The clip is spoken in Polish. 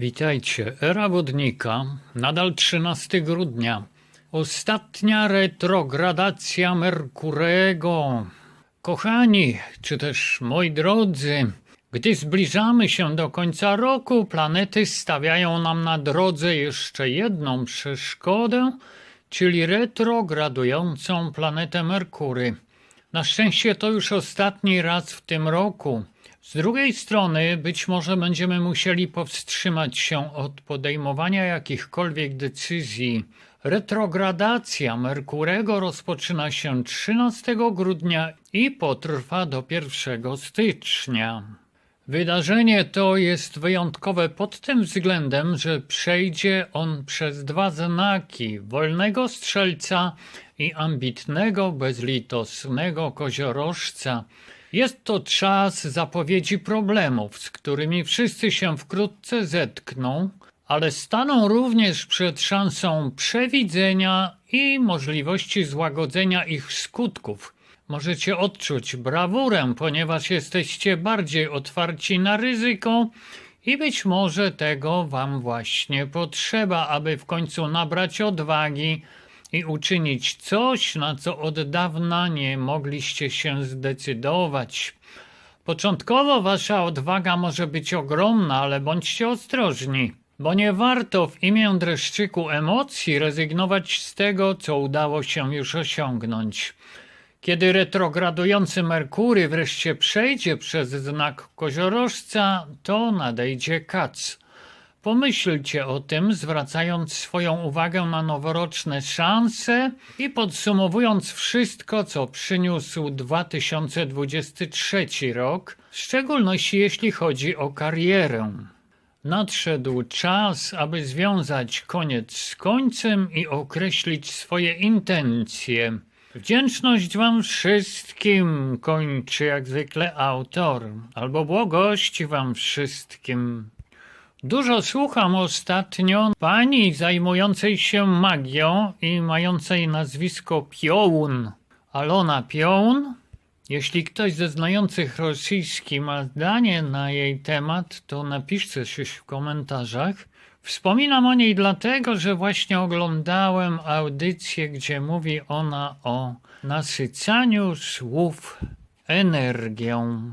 Witajcie. Era wodnika, nadal 13 grudnia. Ostatnia retrogradacja Merkurego. Kochani, czy też moi drodzy, gdy zbliżamy się do końca roku, planety stawiają nam na drodze jeszcze jedną przeszkodę, czyli retrogradującą planetę Merkury. Na szczęście to już ostatni raz w tym roku. Z drugiej strony, być może będziemy musieli powstrzymać się od podejmowania jakichkolwiek decyzji. Retrogradacja Merkurego rozpoczyna się 13 grudnia i potrwa do 1 stycznia. Wydarzenie to jest wyjątkowe pod tym względem, że przejdzie on przez dwa znaki wolnego strzelca i ambitnego, bezlitosnego koziorożca. Jest to czas zapowiedzi problemów, z którymi wszyscy się wkrótce zetkną, ale staną również przed szansą przewidzenia i możliwości złagodzenia ich skutków. Możecie odczuć brawurę, ponieważ jesteście bardziej otwarci na ryzyko i być może tego Wam właśnie potrzeba, aby w końcu nabrać odwagi i uczynić coś, na co od dawna nie mogliście się zdecydować. Początkowo Wasza odwaga może być ogromna, ale bądźcie ostrożni, bo nie warto w imię dreszczyku emocji rezygnować z tego, co udało się już osiągnąć. Kiedy retrogradujący Merkury wreszcie przejdzie przez znak koziorożca, to nadejdzie kac. Pomyślcie o tym, zwracając swoją uwagę na noworoczne szanse i podsumowując wszystko, co przyniósł 2023 rok, w szczególności jeśli chodzi o karierę. Nadszedł czas, aby związać koniec z końcem i określić swoje intencje. Wdzięczność Wam wszystkim, kończy jak zwykle autor, albo błogości Wam wszystkim. Dużo słucham ostatnio pani zajmującej się magią i mającej nazwisko Piołun. Alona Piołun? Jeśli ktoś ze znających rosyjski ma zdanie na jej temat, to napiszcie coś w komentarzach. Wspominam o niej dlatego, że właśnie oglądałem audycję, gdzie mówi ona o nasycaniu słów energią.